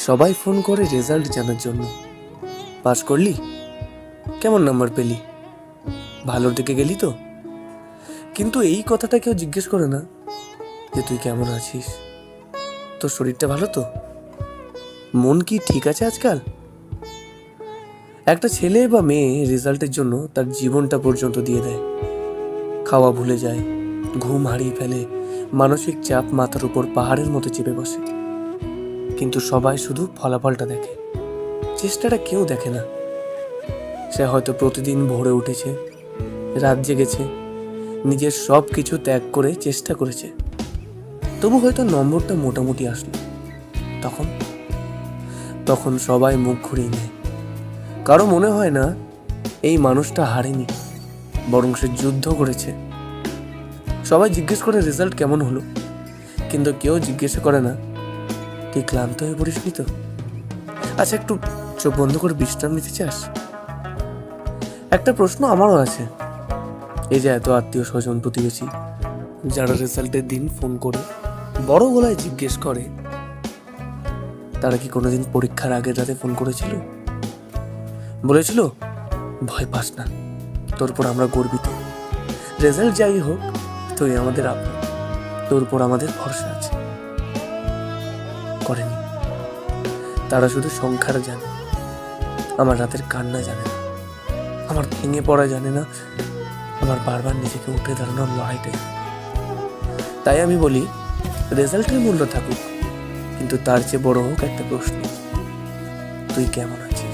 সবাই ফোন করে রেজাল্ট জানার জন্য। পাস করলি? কেমন নাম্বার পেলি? ভালোর দিকে গেলি তো? কিন্তু এই কথাটা কেউ জিজ্ঞেস করে না যে তুই কেমন আছিস? তোর শরীরটা ভালো তো? মন কি ঠিক আছে আজকাল? একটা ছেলে বা মেয়ে রেজাল্টের জন্য তার জীবনটা পর্যন্ত দিয়ে দেয়। খাওয়া ভুলে যায়, ঘুম হারিয়ে ফেলে, মানসিক চাপ মাথার উপর পাহাড়ের মতো চেপে বসে। কিন্তু সবাই শুধু ফলাফলটা দেখে। চেষ্টাটা কেউ দেখে না। সে হয়তো প্রতিদিন ভোরে উঠেছে, রাত জেগেছে, নিজের সব কিছু ত্যাগ করে চেষ্টা করেছে। তবু হয়তো নম্বরটা মোটামুটি আসলো। তখন তখন সবাই মুখ ঘুরিয়ে নেয়। কারও মনে হয় না, এই মানুষটা হারেনি, বরং সে যুদ্ধ করেছে। সবাই জিজ্ঞেস করে রেজাল্ট কেমন হলো? কিন্তু কেউ জিজ্ঞেস করে না তুই ক্লান্ত হয়ে পড়িসনি তো? আচ্ছা একটু চোখ বন্ধ করে বিশ্রাম নিতে চাস? একটা প্রশ্ন আমারও আছে। এই যে এত আত্মীয় স্বজন প্রতিবেশী, যারা রেজাল্টের দিন ফোন করে, বড় গলায় জিজ্ঞেস করে, তারা কি কোনোদিন পরীক্ষার আগের রাতে ফোন করেছিল? বলেছিল, ভয় পাস না, তোর উপর আমরা গর্বিত। রেজাল্ট যাই হোক, তুই আমাদের আপন, তোর উপর আমাদের ভরসা আছে। করেনি। তারা শুধু সংখ্যার জানে। আমার রাতের কান্না জানে না। আমার ভেঙে পড়া জানে না। আমার বারবার নিজেকে উঠে দাঁড়ানোর লড়াইটাই। তাই আমি বলি, রেজাল্টের মূল্য থাকুক, কিন্তু তার চেয়ে বড় হোক একটা প্রশ্ন। তুই কেমন আছিস?